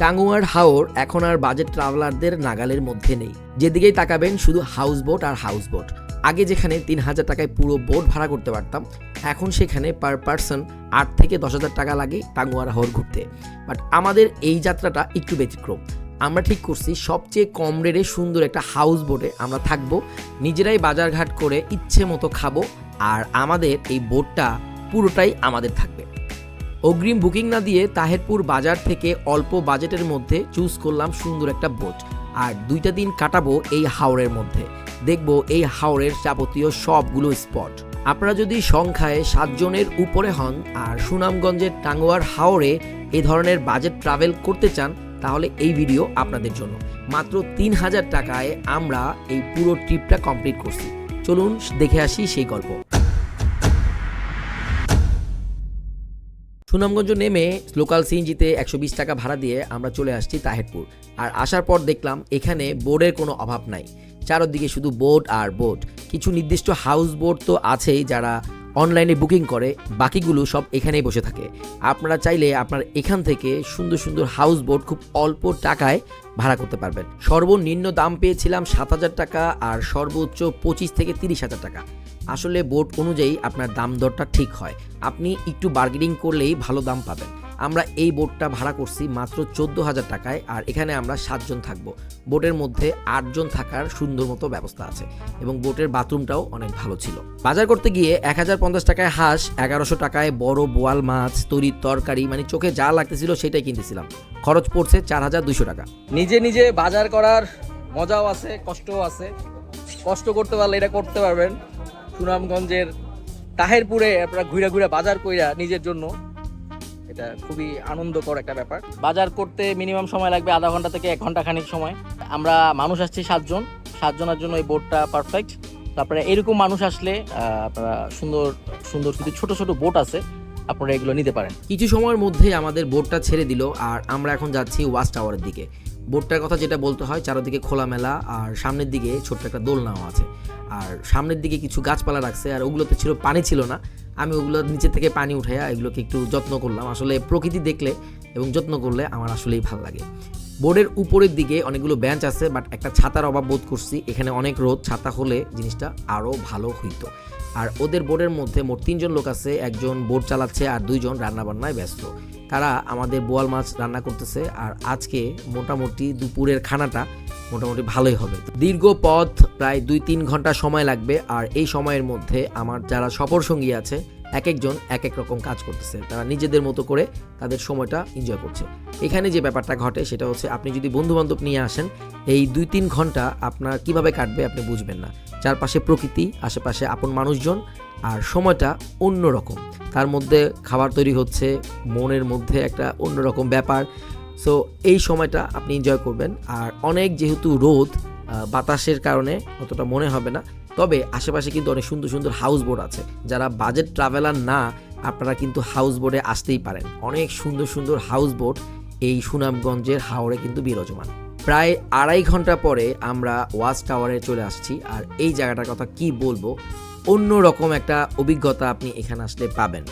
টাঙ্গুয়ার হাওর এখন আর বাজেট ট্রাভেলারদের নাগালের মধ্যে নেই। যেদিকেই তাকাবেন শুধু হাউস বোট আর হাউস বোট আগে যেখানে তিন হাজার টাকায় পুরো বোট ভাড়া করতে পারতাম, এখন সেখানে পার পার্সন আট থেকে দশ হাজার টাকা লাগে টাঙ্গুয়ার হাওর ঘুরতে। বাট আমাদের এই যাত্রাটা একটু ব্যতিক্রম। আমরা ঠিক করছি সবচেয়ে কম রেটে সুন্দর একটা হাউস বোটে আমরা থাকব, নিজেরাই বাজারঘাট করে ইচ্ছে মতো খাব, আর আমাদের এই বোটটা পুরোটাই আমাদের থাকবে। অগ্রিম বুকিং না দিয়ে তাহেরপুর বাজার থেকে অল্প বাজেটের মধ্যে চুজ করলাম সুন্দর একটা বোট। আর দুইটা দিন কাটাবো এই হাওরের মধ্যে। দেখব এই হাওরের যাবতীয় সবগুলো স্পট। আপনারা যদি সংখ্যায় সাতজনের উপরে হন আর সুনামগঞ্জের টাঙ্গুয়ার হাওরে এই ধরনের বাজেট ট্রাভেল করতে চান, তাহলে এই ভিডিও আপনাদের জন্য। মাত্র তিন হাজার টাকায় আমরা এই পুরো ট্রিপটা কমপ্লিট করছি। চলুন দেখে আসি সেই গল্প। সুনামগঞ্জ নেমে লোকাল সিএনজিতে একশো বিশ টাকা ভাড়া দিয়ে আমরা চলে আসছি তাহেরপুর। আর আসার পর দেখলাম এখানে বোর্ডের কোনো অভাব নাই। চারদিকে শুধু বোট আর বোট কিছু নির্দিষ্ট হাউস বোট তো আছেই যারা অনলাইনে বুকিং করে। বাকিগুলো সব এখানেই বসে থাকে। আপনারা চাইলে আপনার এখান থেকে সুন্দর সুন্দর হাউস বোট খুব অল্প টাকায় ভাড়া করতে পারবেন। সর্বনিম্ন দাম পেয়েছিলাম সাত হাজার টাকা আর সর্বোচ্চ পঁচিশ থেকে তিরিশ হাজার টাকা। আসলে বোট অনুযায়ী আপনার দাম দরটা ঠিক হয়। আপনি একটু বার্গেনিং করলেই ভালো দাম পাবেন। আমরা এই বোটটা ভাড়া করছি মাত্র চোদ্দ হাজার টাকায় আর এখানে আমরা সাতজন থাকব। বোটের মধ্যে আটজন থাকার সুন্দর মতো ব্যবস্থা আছে এবং বোটের বাথরুমটাও অনেক ভালো ছিল। বাজার করতে গিয়ে এক হাজার পঞ্চাশ টাকায় হাঁস, এগারোশো টাকায় বড় বোয়াল মাছ, তরির তরকারি মানে চোখে যা লাগতেছিল সেটাই কিনতেছিলাম। খরচ পড়ছে চার হাজার দুশো টাকা। নিজে নিজে বাজার করার মজাও আছে, কষ্টও আছে। কষ্ট করতে পারলে এটা করতে পারবেন। সুনামগঞ্জের তাহেরপুরে আপনারা ঘুরে ঘুরে বাজার কইরা নিজের জন্য এটা খুবই আনন্দকর একটা ব্যাপার। বাজার করতে মিনিমাম সময় লাগবে আধা ঘণ্টা থেকে এক ঘণ্টা খানিক সময়। আমরা মানুষ আসছি সাতজন সাতজনের জন্য এই বোটটা পারফেক্ট তারপরে এরকম মানুষ আসলে আহ, আপনারা সুন্দর সুন্দর কিছু ছোট ছোট বোট আছে আপনারা এগুলো নিতে পারেন। কিছু সময়ের মধ্যেই আমাদের বোটটা ছেড়ে দিল আর আমরা এখন যাচ্ছি ওয়াচ টাওয়ারের দিকে। বোটটার কথা যেটা বলতে হয়, চারদিকে খোলামেলা আর সামনের দিকে ছোট্ট একটা দোলনাও আছে। আর সামনের দিকে কিছু গাছপালা রাখছে আর ওগুলোতে ছিল পানি ছিল না। আমি ওগুলো নিচে থেকে পানি উঠাইয়া এগুলোকে একটু যত্ন করলাম। আসলে প্রকৃতি দেখলে এবং যত্ন করলে আমার আসলেই ভালো লাগে। বোর্ডের উপরের দিকে অনেকগুলো বেঞ্চ আছে বাট একটা ছাতার অভাব বোধ করছি। এখানে অনেক রোদ, ছাতা হলে জিনিসটা আরও ভালো হইতো। আর ওদের বোর্ডের মধ্যে মোট তিনজন লোক আছে, একজন বোর্ড চালাচ্ছে আর দুইজন রান্নাবান্নায় ব্যস্ত। তারা আমাদের বোয়াল মাছ রান্না করতেছে আর আজকে মোটামুটি দুপুরের খানাটা মোটামুটি ভালোই হবে। দীর্ঘ পথ, প্রায় দুই তিন ঘণ্টা সময় লাগবে আর এই সময়ের মধ্যে আমার যারা সফর সঙ্গী আছে এক একজন এক এক রকম কাজ করতেছে। তারা নিজেদের মতো করে তাদের সময়টা এনজয় করছে। এখানে যে ব্যাপারটা ঘটে সেটা হচ্ছে আপনি যদি বন্ধু বান্ধব নিয়ে আসেন, এই দুই তিন ঘণ্টা আপনার কীভাবে কাটবে আপনি বুঝবেন না। চারপাশে প্রকৃতি, আশেপাশে আপন মানুষজন আর সময়টা অন্যরকম। তার মধ্যে খাবার তৈরি হচ্ছে, মনের মধ্যে একটা অন্যরকম ব্যাপার। সো এই সময়টা আপনি এনজয় করবেন। আর অনেক যেহেতু রোদ বাতাসের কারণে অতটা মনে হবে না। তবে আশেপাশে কিন্তু অনেক সুন্দর সুন্দর হাউস বোট আছে। যারা বাজেট ট্রাভেলার না, আপনারা কিন্তু হাউস বোটে আসতেই পারেন। অনেক সুন্দর সুন্দর হাউস বোট এই সুনামগঞ্জের হাওড়ে কিন্তু বিরাজমান। প্রায় আড়াই ঘণ্টা পরে আমরা ওয়াচ টাওয়ারে চলে আসছি। আর এই জায়গাটার কথা কি বলব? অন্য রকম একটা অভিজ্ঞতা আপনি এখানে আসলে পাবেন।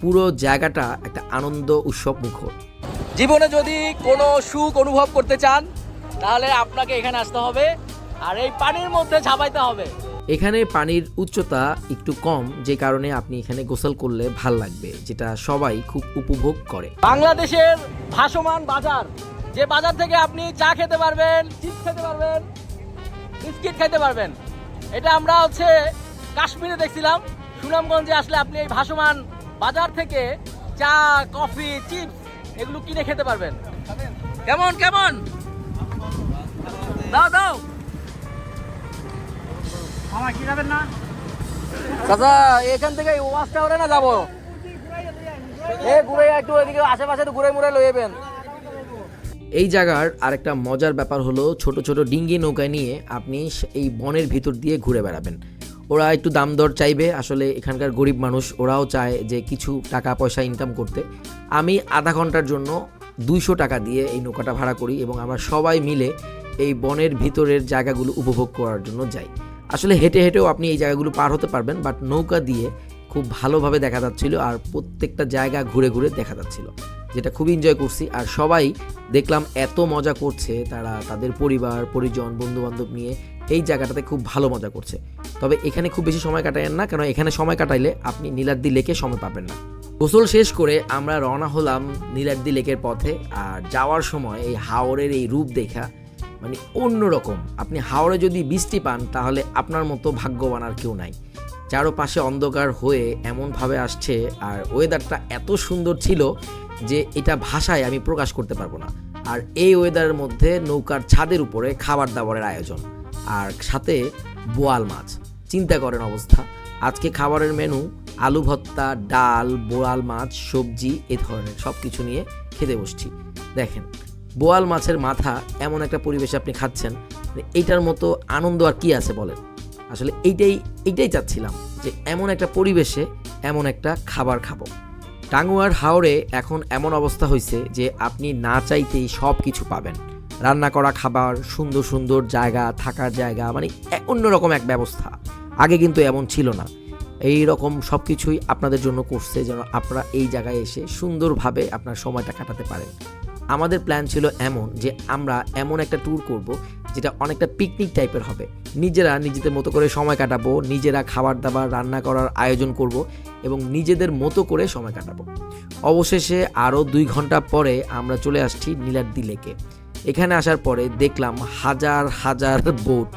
পুরো জায়গাটা একটা আনন্দ উৎসব মুখর। জীবনে যদি কোনো সুখ অনুভব করতে চান, তাহলে আপনাকে এখানে আসতে হবে। আর এই পানির মধ্যে ঝাঁপাইতে হবে। এখানে পানির উচ্চতা একটু কম, যে কারণে আপনি এখানে গোসল করলে ভালো লাগবে, যেটা সবাই খুব উপভোগ করে। বাংলাদেশের ভাসমান বাজার, যে বাজার থেকে আপনি চা খেতে পারবেন, চিপস খেতে পারবেন, বিস্কিট খেতে পারবেন, এটা আমরা হচ্ছে কাশ্মীরে দেখছিলাম। সুনামগঞ্জে আসলে আপনি এই ভাসমান বাজার থেকে চা, কফি, চিপস এগুলো কিনে খেতে পারবেন। কেমন কেমন? দাও দাও। চাচা এখান থেকে ওয়াশ টাওয়ারে না যাব? এ ঘুরে একটু ওইদিকে আশেপাশে ঘুরে মুড়ে লইবেন এই জায়গার আরেকটা মজার ব্যাপার হলো ছোট ছোট ডিঙ্গি নৌকায় নিয়ে আপনি এই বনের ভিতর দিয়ে ঘুরে বেড়াবেন। ওরা একটু দাম দর চাইবে আসলে এখানকার গরিব মানুষ ওরাও চায় যে কিছু টাকা পয়সা ইনকাম করতে। আমি আধা ঘণ্টার জন্য দুইশো টাকা দিয়ে এই নৌকাটা ভাড়া করি এবং আমরা সবাই মিলে এই বনের ভিতরের জায়গাগুলো উপভোগ করার জন্য যাই। আসলে হেঁটে হেঁটেও আপনি এই জায়গাগুলো পার হতে পারবেন বাট নৌকা দিয়ে খুব ভালোভাবে দেখা যাচ্ছিল আর প্রত্যেকটা জায়গা ঘুরে ঘুরে দেখা যাচ্ছিল, যেটা খুবই এনজয় করছি। আর সবাই দেখলাম এত মজা করছে, তারা তাদের পরিবার, পরিজন বন্ধু বান্ধব নিয়ে এই জায়গাটাতে খুব ভালো মজা করছে। তবে এখানে খুব বেশি সময় কাটায়েন না কারণ এখানে সময় কাটাইলে আপনি নীলাদ্রি লেকে সময় পাবেন না। গোসল শেষ করে আমরা রওনা হলাম নীলাদ্রি লেকের পথে, আর যাওয়ার সময় এই হাওরের এই রূপ দেখা মানে অন্যরকম। আপনি হাওড়ে যদি বৃষ্টি পান, তাহলে আপনার মতো ভাগ্যবান আর কেউ নাই। চারোপাশে অন্ধকার হয়ে এমনভাবে আসছে আর ওয়েদারটা এত সুন্দর ছিল যে এটা ভাষায় আমি প্রকাশ করতে পারব না। আর এই ওয়েদারের মধ্যে নৌকার ছাদের উপরে খাবার দাবারের আয়োজন আর সাথে বোয়াল মাছ। চিন্তা করেন অবস্থা। আজকে খাবারের মেনু আলু ভত্তা ডাল, বোয়াল মাছ, সবজি, এ ধরনের সব কিছু নিয়ে খেতে বসছি। দেখেন বোয়াল মাছের মাথা এমন একটা পরিবেশে আপনি খাচ্ছেন মানে এইটার মতো আনন্দ আর কি আছে বলেন? আসলে এইটাই এইটাই চাচ্ছিলাম যে এমন একটা পরিবেশে এমন একটা খাবার খাব। টাঙ্গুয়ার হাওড়ে এখন এমন অবস্থা হয়েছে যে আপনি না চাইতেই সব কিছু পাবেন। রান্না করা খাবার, সুন্দর সুন্দর জায়গা, থাকার জায়গা মানে অন্যরকম এক ব্যবস্থা। আগে কিন্তু এমন ছিল না। এই রকম সব কিছুই আপনাদের জন্য করছে যেন আপনারা এই জায়গায় এসে সুন্দরভাবে আপনার সময়টা কাটাতে পারেন। আমাদের প্ল্যান ছিল এমন যে আমরা এমন একটা ট্যুর করব যেটা অনেকটা পিকনিক টাইপের হবে। নিজেরা নিজেদের মতো করে সময় কাটাবো, নিজেরা খাবার দাবার রান্না করার আয়োজন করব এবং নিজেদের মতো করে সময় কাটাবো। অবশেষে আরও দুই ঘণ্টা পরে আমরা চলে আসছি নীলাদ্রি লেকে। এখানে আসার পরে দেখলাম হাজার হাজার বোট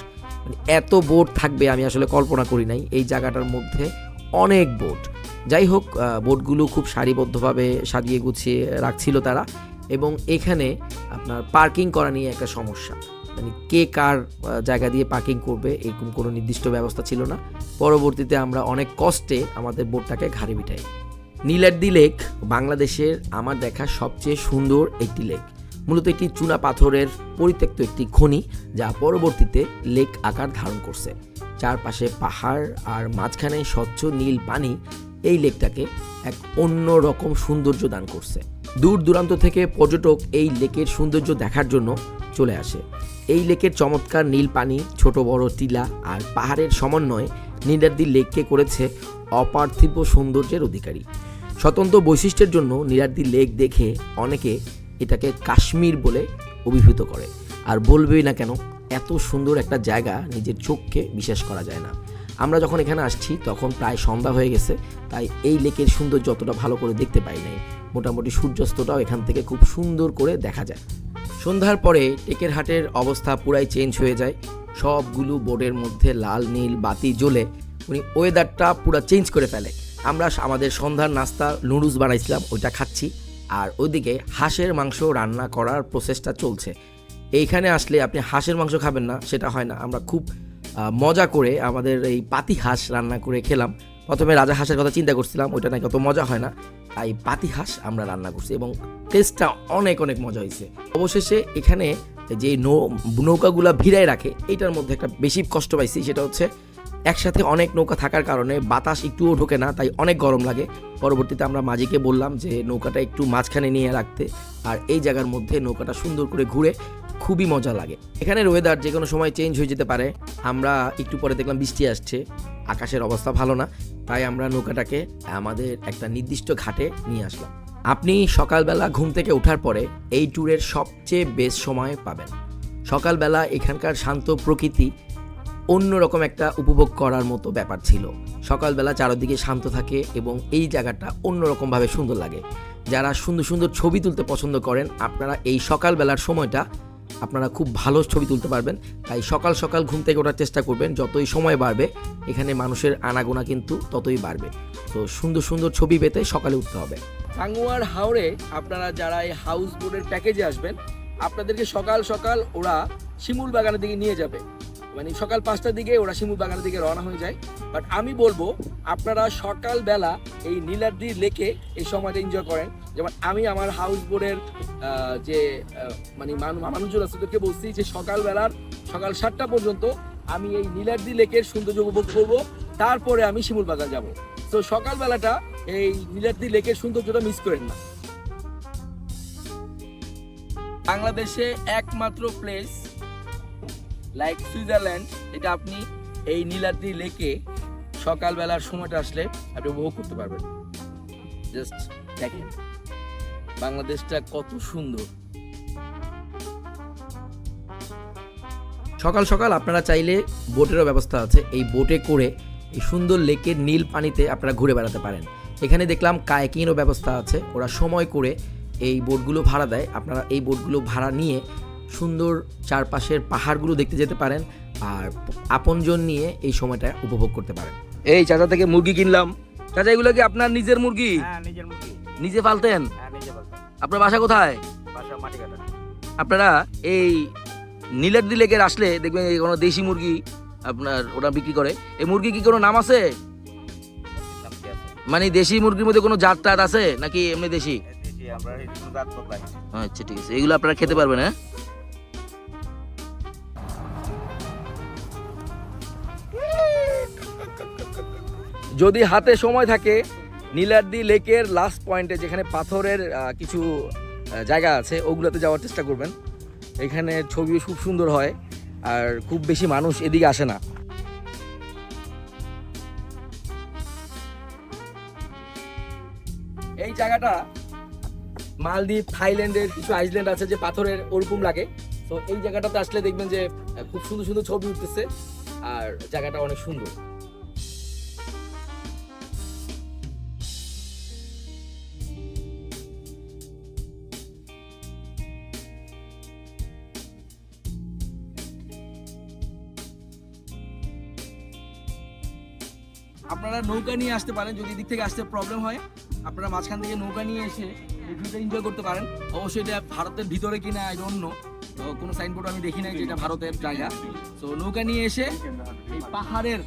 মানে এত বোট থাকবে আমি আসলে কল্পনা করি নাই এই জায়গাটার মধ্যে। অনেক বোট যাই হোক বোটগুলো খুব সারিবদ্ধভাবে সাজিয়ে গুছিয়ে রাখছিল তারা। এবং এখানে আপনার পার্কিং করা নিয়ে একটা সমস্যা। মানে কে কার জায়গা দিয়ে পার্কিং করবে এরকম কোনো নির্দিষ্ট ব্যবস্থা ছিল না। পরবর্তীতে আমরা অনেক কষ্টে আমাদের বোটটাকে ঘাড়ে বিঠাই নীলাদ্রি লেক বাংলাদেশের আমার দেখা সবচেয়ে সুন্দর একটি লেক। মূলত একটি চুনা পাথরের পরিত্যক্ত একটি খনি যা পরবর্তীতে লেক আকার ধারণ করছে। চারপাশে পাহাড় আর মাঝখানে স্বচ্ছ নীল পানি এই লেকটাকে এক অন্য রকম সৌন্দর্য দান করছে। দূর দূরান্ত থেকে পর্যটক এই লেকের সৌন্দর্য দেখার জন্য চলে আসে। এই লেকের চমৎকার নীল পানি, ছোট বড় টিলা আর পাহাড়ের সমন্বয়ে নীলাদ্রি লেককে করেছে অপার্থিব সৌন্দর্যের অধিকারী। স্বতন্ত্র বৈশিষ্ট্যের জন্য নীলাদ্রি লেক দেখে অনেকে এটাকে কাশ্মীর বলে অভিভূত করে। আর বলবেই না কেন, এত সুন্দর একটা জায়গা নিজের চোখকে বিশ্বাস করা যায় না। আমরা যখন এখানে আসছি, তখন প্রায় সন্ধ্যা হয়ে গেছে, তাই এই লেকের সৌন্দর্য অতটা ভালো করে দেখতে পাই নাই। মোটামুটি সূর্যাস্তটাও এখান থেকে খুব সুন্দর করে দেখা যায়। সন্ধ্যার পরে টেকের হাটের অবস্থা পুরাই চেঞ্জ হয়ে যায়। সবগুলো বোর্ডের মধ্যে লাল, নীল, বাতি জ্বলে উনি ওয়েদারটা পুরো চেঞ্জ করে ফেলে। আমরা আমাদের সন্ধ্যার নাস্তা, নুডলস বানাইছিলাম, ওইটা খাচ্ছি। আর ওইদিকে হাঁসের মাংস রান্না করার প্রসেসটা চলছে। এইখানে আসলে আপনি হাঁসের মাংস খাবেন না, সেটা হয় না। আমরা খুব মজা করে আমাদের এই পাতি হাঁস রান্না করে খেলাম। প্রথমে রাজা হাঁসের কথা চিন্তা করছিলাম, ওইটা নাকি অত মজা হয় না। তাই পাতি হাঁস আমরা রান্না করছি এবং টেস্টটা অনেক অনেক মজা হয়েছে। অবশেষে এখানে যে নৌ- নৌকাগুলা ভিড়ায় রাখে, এইটার মধ্যে একটা বেশি কষ্ট পাইছি, সেটা হচ্ছে একসাথে অনেক নৌকা থাকার কারণে বাতাস একটুও ঢোকে না, তাই অনেক গরম লাগে। পরবর্তীতে আমরা মাঝিকে বললাম যে নৌকাটা একটু মাঝখানে নিয়ে রাখতে, আর এই জায়গার মধ্যে নৌকাটা সুন্দর করে ঘুরে খুবই মজা লাগে। এখানের ওয়েদার যে কোনো সময় চেঞ্জ হয়ে যেতে পারে। আমরা একটু পরে দেখলাম বৃষ্টি আসছে। আকাশের অবস্থা ভালো না। তাই আমরা নৌকাটাকে আমাদের একটা নির্দিষ্ট ঘাটে নিয়ে আসলাম। আপনি সকালবেলা ঘুম থেকে ওঠার পরে এই ট্যুরের সবচেয়ে বেস্ট সময় পাবেন। সকালবেলা এখানকার শান্ত প্রকৃতি অন্যরকম একটা উপভোগ করার মতো ব্যাপার ছিল। সকালবেলা চারদিকে শান্ত থাকে এবং এই জায়গাটা অন্যরকমভাবে সুন্দর লাগে। যারা সুন্দর সুন্দর ছবি তুলতে পছন্দ করেন, আপনারা এই সকালবেলার সময়টা আপনারা খুব ভালো ছবি তুলতে পারবেন। তাই সকাল সকাল ঘুম থেকে ওঠার চেষ্টা করবেন। যতই সময় বাড়বে, এখানে মানুষের আনাগোনা কিন্তু ততই বাড়বে। তো সুন্দর সুন্দর ছবি পেতে সকালে উঠতে হবে। টাঙ্গুয়ার হাওড়ে আপনারা যারা এই হাউস বোটের প্যাকেজে আসবেন, আপনাদেরকে সকাল সকাল ওরা শিমুল বাগানের দিকে নিয়ে যাবে। মানে সকাল পাঁচটার দিকে ওরা শিমুল বাগানের দিকে রওনা হয়ে যায়। বাট আমি বলব, আপনারা সকালবেলা এই নীলাদ্রি লেকে এই সময়টা এনজয় করেন। যেমন আমি আমার হাউস বোর্ডের যে মানে মানুষজন আছে তোকে বলছি যে সকালবেলার, সকাল সাতটা পর্যন্ত আমি এই নীলাদ্রি লেকের সৌন্দর্য উপভোগ করব। তারপরে আমি শিমুল বাগান যাব। তো সকালবেলাটা এই নীলাদ্রি লেকের সৌন্দর্যটা মিস করেন না। বাংলাদেশে একমাত্র প্লেস লাইক সুইজারল্যান্ড এটা আপনি এই নীলাদ্রি লেকে সকালবেলার সময়টা আসলে আপনি উপভোগ করতে পারবেন। জাস্ট দেখেন, বাংলাদেশটা কত সুন্দর। সকাল সকাল আপনারা চাইলে বোটেরও ব্যবস্থা আছে। এই বোটে করে এই সুন্দর লেকের নীল পানিতে আপনারা ঘুরে বেড়াতে পারেন। এখানে দেখলাম কায়াকিংয়েরও ব্যবস্থা আছে। ওরা সময় করে এই বোটগুলো ভাড়া দেয়। আপনারা এই বোটগুলো ভাড়া নিয়ে সুন্দর চারপাশের পাহাড়গুলো দেখতে যেতে পারেন আর আপনজন নিয়ে এই সময়টা উপভোগ করতে পারেন। এই চাচা থেকে মুরগি কিনলাম। চাচা এগুলো কি আপনার নিজের মুরগি? হ্যাঁ নিজের মুরগি। নিজে পালতেন? হ্যাঁ আপনার বাসা কোথায়? বাসা মাটি আপনারা এই নীলাদ্রি লেকের আসলে দেখবেন এই কোনো দেশি মুরগি আপনার ওরা বিক্রি করে। এই মুরগি কি কোনো নাম আছে? মানে দেশি মুরগির মধ্যে কোনো জাত টাত আছে? নাকি এমনি দেশি? আচ্ছা ঠিক আছে। এগুলো আপনারা খেতে পারবেন হ্যাঁ? যদি হাতে সময় থাকে, নীলাদ্রি লেকের লাস্ট পয়েন্টে যেখানে পাথরের কিছু জায়গা আছে, ওগুলোতে যাওয়ার চেষ্টা করবেন। এখানে ছবি খুব সুন্দর হয়, আর খুব বেশি মানুষ এদিকে আসে না। এই জায়গাটা মালদ্বীপ, থাইল্যান্ডের কিছু আইসল্যান্ড আছে যে পাথরের ওরকম লাগে। তো এই জায়গাটাতে আসলে দেখবেন যে খুব সুন্দর সুন্দর ছবি উঠতেছে, আর জায়গাটা অনেক সুন্দর। আপনারা নৌকা নিয়ে আসতে পারেন, যদি দিক থেকে আসতে প্রবলেম হয়, আপনারা মাঝখান থেকে নৌকা নিয়ে এসে ভিউটা এনজয় করতে পারেন। অবশ্যই এটা ভারতের ভিতরে কিনা আই নো কোনো সাইনবোর্ড আমি দেখি নাই যে এটা ভারতের জায়গা। তো নৌকা নিয়ে এসে এই পাহাড়ের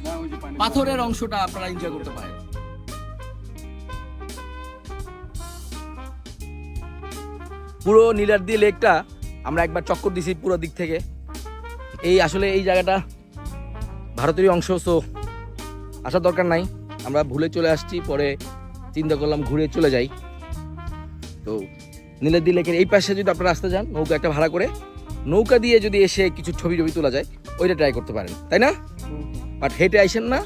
পাথরের অংশটা আপনারা এনজয় করতে পারেন। পুরো নীলাদ্রি লেকটা আমরা একবার চক্কর দিছি পুরো দিক থেকে। এই আসলে এই জায়গাটা ভারতেরই অংশ সো আসার দরকার নাই। আমরা ভুলে চলে আসছি পরে চিন্তা করলাম ঘুরে চলে যাই। তো নীলাদ্রি লেকের এই পাশে যদি আপনারা আসতে যান নৌকা একটা ভাড়া করে নৌকা দিয়ে যদি এসে কিছু ছবি টবি তোলা যায় ওইটা ট্রাই করতে পারেন তাই না? বাট হেঁটে আইসেন না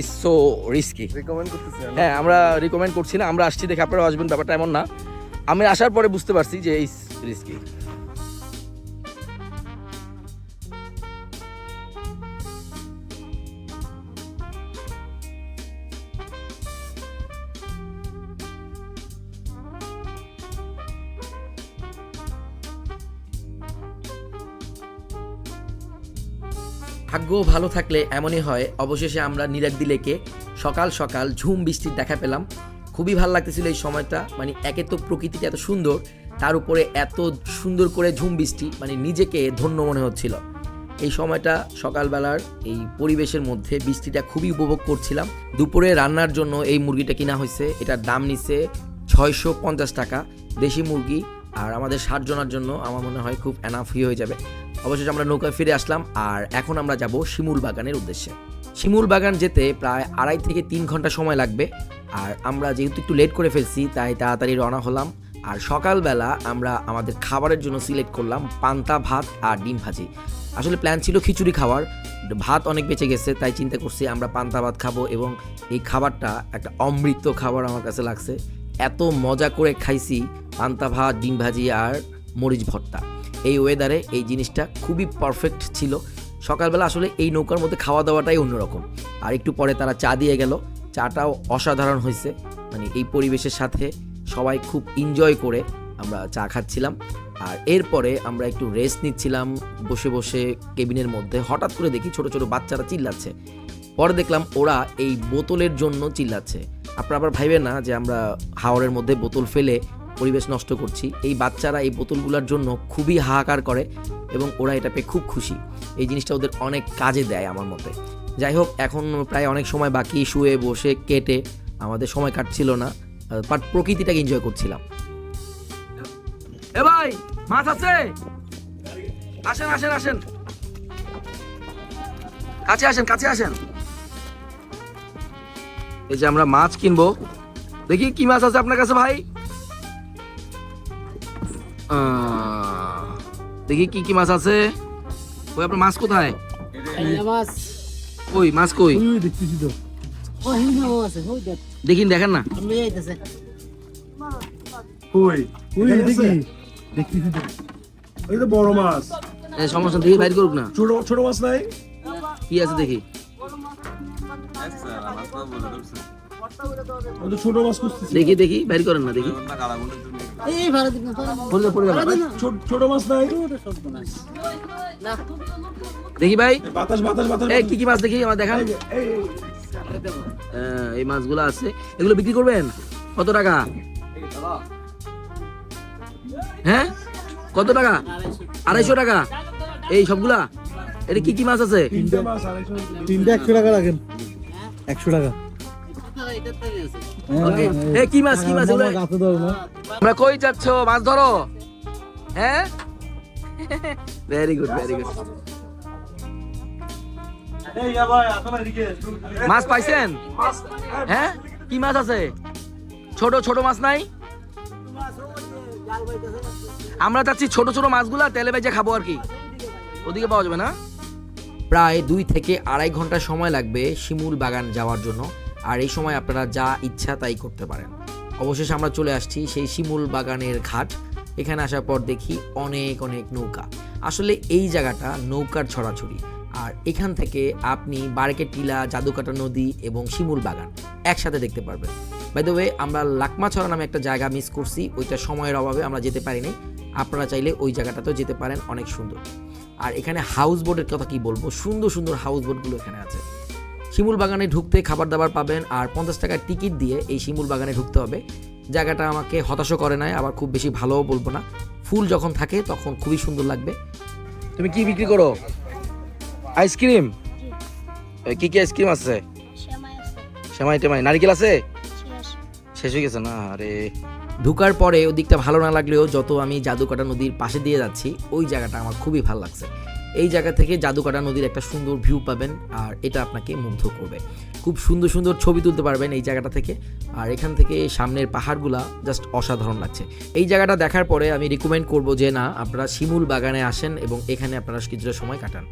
ইজ সো রিস্কি রিকমেন্ড করতেছি হ্যাঁ আমরা রিকমেন্ড করছি না আমরা আসছি দেখে আপনারা আসবেন ব্যাপারটা এমন না। আমি আসার পরে বুঝতে পারছি যে ইস রিস্কি ভাগ্য ভালো থাকলে এমনই হয়। অবশেষে আমরা নীলাদ্রি লেকে সকাল সকাল ঝুম বৃষ্টির দেখা পেলাম। খুবই ভালো লাগতেছিল এই সময়টা। মানে একে তো প্রকৃতিটা এত সুন্দর, তার উপরে এত সুন্দর করে ঝুম বৃষ্টি মানে নিজেকে ধন্য মনে হচ্ছিল। এই সময়টা সকালবেলার এই পরিবেশের মধ্যে বৃষ্টিটা খুবই উপভোগ করছিলাম। দুপুরে রান্নার জন্য এই মুরগিটা কিনা হয়েছে, এটার দাম নিচ্ছে ছয়শো পঞ্চাশ টাকা। দেশি মুরগি, আর আমাদের ষাট জনের জন্য আমার মনে হয় খুব এনাফি হয়ে যাবে। অবশেষে আমরা নৌকায় ফিরে আসলাম আর এখন আমরা যাব শিমুল বাগানের উদ্দেশ্যে। শিমুল বাগান যেতে প্রায় আড়াই থেকে তিন ঘণ্টা সময় লাগবে আর আমরা যেহেতু একটু লেট করে ফেলছি, তাই তাড়াতাড়ি রওনা হলাম। আর সকালবেলা আমরা আমাদের খাবারের জন্য সিলেক্ট করলাম পান্তা ভাত আর ডিম ভাজি। আসলে প্ল্যান ছিল খিচুড়ি খাওয়ার, ভাত অনেক বেঁচে গেছে, তাই চিন্তা করছি আমরা পান্তা ভাত খাব এবং এই খাবারটা একটা অমৃত খাবার আমার কাছে লাগছে। এত মজা করে খাইছি পান্তা ভাত, ডিম ভাজি আর মরিচ ভর্তা। এই ওয়েদারে এই জিনিসটা খুবই পারফেক্ট ছিল। সকালবেলা আসলে এই নৌকার মধ্যে খাওয়া দাওয়াটাই অন্যরকম। আর একটু পরে তারা চা দিয়ে গেল। চাটাও অসাধারণ হয়েছে। মানে এই পরিবেশের সাথে সবাই খুব এনজয় করে আমরা চা খাচ্ছিলাম। আর এরপরে আমরা একটু রেস্ট নিচ্ছিলাম। বসে বসে কেবিনের মধ্যে হঠাৎ করে দেখি ছোট ছোট বাচ্চারা চিল্লাচ্ছে। পরে দেখলাম ওরা এই বোতলের জন্য চিল্লাচ্ছে। আপনারা আবার ভাইবেন না যে আমরা হাওড়ের মধ্যে বোতল ফেলে পরিবেশ নষ্ট করছি। এই বাচ্চারা এই বোতলগুলোর জন্য খুবই হাহাকার করে এবং ওরা এটা পেয়ে খুব খুশি। এই জিনিসটা ওদের অনেক কাজে দেয় আমার মতে। যাই হোক, এখন প্রায় অনেক সময় বাকি, শুয়ে, বসে, কেটে আমাদের সময় কাটছিল না বাট প্রকৃতিটাকে এনজয় করছিলাম। এ ভাই, মাছ আছে? আসেন আসেন আসেন। কাছে আসেন কাছে আসেন। এই যে আমরা মাছ কিনবো। দেখি কি মাছ আছে আপনার কাছে ভাই? দেখি কি কি মাছ আছে। ওই আপনার মাছ কোথায়? মাছ। ওই মাছ কই? দেখতেছি তো। দেখিন দেখেন না। কই? কই দেখি? দেখি এই তো বড় মাছ। এই সমস্যা দেখি বাইর করুক না। ছোট ছোট মাছ নাই? কি আছে দেখি? তো ছোট মাছ দেখি দেখি বাইর করেন না দেখি। এই ভালো দিন পড়ে যাবে, পড়ে যাবে। ছোট ছোট মাছ না দেখি ভাই। বাতাস বাতাস বাতাস। এই কি কি মাছ দেখি আমার দেখান। এই যে, এই। এই। এই মাছগুলো আছে। এগুলো বিক্রি করবেন? কত টাকা? হ্যাঁ? কত টাকা? আড়াইশো টাকা। এই সবগুলা? এটা কি কি মাছ আছে? তিনটে মাছ আড়াইশো। তিনটে একশো টাকা রাখেন একশো টাকা। ওকে এই কি মাছ কি মাছ গাছে তোমরা কই যাচ্ছ? মাছ ধরো। হ্যাঁ? ভেরি গুড ভেরি গুড মাছ পাইছেন? হ্যাঁ? কি মাছ আছে? ছোট ছোট মাছ নাই? আমরা চাচ্ছি ছোট ছোট মাছগুলা তেলে ভেজে খাব আর কি। ওদিকে পাওয়া যাবে না? প্রায় দুই থেকে আড়াই ঘণ্টা সময় লাগবে শিমুল বাগান যাওয়ার জন্য। আর এই সময় আপনারা যা ইচ্ছা তাই করতে পারেন। অবশেষে আমরা চলে আসছি সেই শিমুল বাগানের ঘাট। এখানে আসার পর দেখি অনেক অনেক নৌকা। আসলে এই জায়গাটা নৌকার ছড়াছড়ি। আর এখান থেকে আপনি বারেকে টিলা, জাদুকাটা নদী এবং শিমুল বাগান একসাথে দেখতে পারবেন। বাই দ্য ওয়ে আমরা লাকমাছড়া নামে একটা জায়গা মিস করছি। ওইটা সময়ের অভাবে আমরা যেতে পারিনি। আপনারা চাইলে ওই জায়গাটাতেও যেতে পারেন, অনেক সুন্দর। আর এখানে হাউস বোটের কথা কি বলব? সুন্দর সুন্দর হাউস বোটগুলো এখানে আছে। শিমুল বাগানে ঢুকতে খাবার দাবার পাবেন আর পঞ্চাশ টাকার টিকিট দিয়ে এই শিমুল বাগানে ঢুকতে হবে। জায়গাটা আমাকে হতাশও করে নাই আবার খুব বেশি ভালোও বলব না। ফুল যখন থাকে তখন খুবই সুন্দর লাগবে। তুমি কি বিক্রি করো? আইসক্রিম? কি কি আইসক্রিম আছে। সেমাই টেমাই। নারিকেল আছে? শেষ। শেষ হয়ে গেছে না আরে। ঢুকার পরে ওদিকটা ভালো না লাগলেও যত আমি জাদুকাটা নদীর পাশে দিয়ে যাচ্ছি ওই জায়গাটা আমার খুবই ভালো লাগছে। এই জায়গা থেকে জাদুকাটা নদীর একটা সুন্দর ভিউ পাবেন, আর এটা আপনাকে মুগ্ধ করবে। খুব সুন্দর সুন্দর ছবি তুলতে পারবেন এই জায়গাটা থেকে, আর এখান থেকে সামনের পাহাড়গুলা জাস্ট অসাধারণ লাগছে। এই জায়গাটা দেখার পরে আমি রিকমেন্ড করব যে না, আপনারা শিমুল বাগানে আসেন এবং এখানে আপনারা কিছুটা সময় কাটান।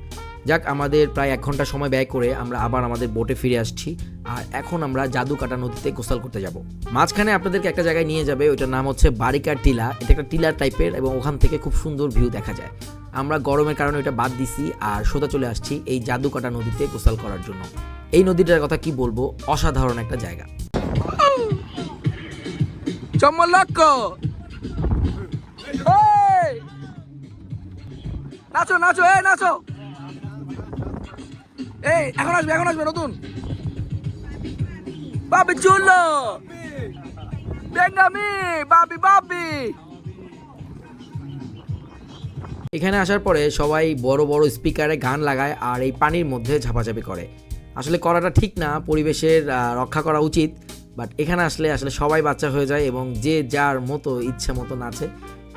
যাক, আমাদের প্রায় এক ঘণ্টা সময় ব্যয় করে আমরা আবার আমাদের বোটে ফিরে আসছি, আর এখন আমরা জাদুকাটা নদীতে গোসল করতে যাব। মাঝখানে আপনাদেরকে একটা জায়গায় নিয়ে যাবে, ওইটার নাম হচ্ছে বারিকার টিলা। এটা একটা টিলার টাইপের এবং ওখান থেকে খুব সুন্দর ভিউ দেখা যায়। আমরা গরমের কারণে ওটা বাদ দিছি আর সোজা চলে আসছি এই জাদুকাটা নদীতে গোসল করার জন্য। এই নদীটার কথা কি বলব? অসাধারণ একটা জায়গা। নাচো নাচো নাচো! এই, এখন এখন নতুন। বাবি বাবি বাবি! এখানে আসার পরে সবাই বড় বড় স্পিকারে গান লাগায় আর এই পানির মধ্যে ঝাপাঝাপি করে। আসলে করাটা ঠিক না, পরিবেশের রক্ষা করা উচিত বাট এখানে আসলে আসলে সবাই বাচ্চা হয়ে যায় এবং যে যার মতো ইচ্ছা মতো নাচে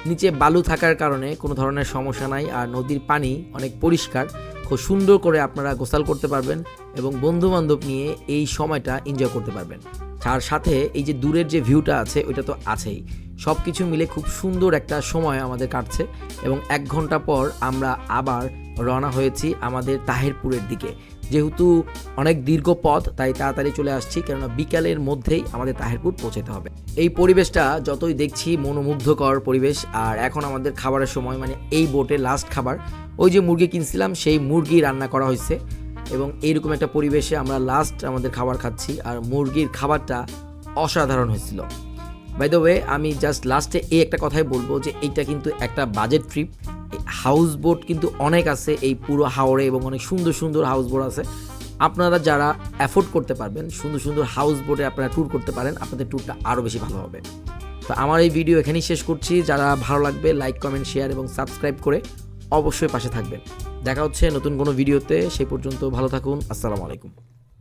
নিচে বালু থাকার কারণে কোনো ধরনের সমস্যা নাই আর নদীর পানি অনেক পরিষ্কার। খুব সুন্দর করে আপনারা গোসল করতে পারবেন এবং বন্ধু বান্ধব নিয়ে এই সময়টা এনজয় করতে পারবেন। তার সাথে এই যে দূরের যে ভিউটা আছে, ওইটা তো আছেই। সব কিছু মিলে খুব সুন্দর একটা সময় আমাদের কাটছে এবং এক ঘণ্টা পর আমরা আবার রওনা হয়েছি আমাদের তাহেরপুরের দিকে। যেহেতু অনেক দীর্ঘ পথ, তাই তাড়াতাড়ি চলে আসছি, কেননা বিকালের মধ্যেই আমাদের তাহেরপুর পৌঁছাতে হবে। এই পরিবেশটা যতই দেখছি, মনোমুগ্ধকর পরিবেশ, আর এখন আমাদের খাবারের সময় মানে এই বোটে লাস্ট খাবার, ওই যে মুরগি কিনছিলাম, সেই মুরগি রান্না করা হয়েছে। এবং এইরকম একটা পরিবেশে আমরা লাস্ট আমাদের খাবার খাচ্ছি, আর মুরগির খাবারটা অসাধারণ হয়েছিল। বাই দ্য ওয়ে আমি জাস্ট লাস্টে এই একটা কথাই বলব যে এইটা কিন্তু একটা বাজেট ট্রিপ হাউস বোট কিন্তু অনেক আছে, এই পুরো হাওড়ে এবং অনেক সুন্দর সুন্দর হাউস বোট আছে। আপনারা যারা অ্যাফোর্ড করতে পারবেন, সুন্দর সুন্দর হাউস বোটে আপনারা ট্যুর করতে পারেন, আপনাদের ট্যুরটা আরও বেশি ভালো হবে। তো আমার এই ভিডিও এখানেই শেষ করছি। যারা ভালো লাগবে লাইক কমেন্ট শেয়ার এবং সাবস্ক্রাইব করে অবশ্যই পাশে থাকবেন। দেখা হচ্ছে নতুন কোনো ভিডিওতে সেই পর্যন্ত ভালো থাকুন। আসসালামু আলাইকুম।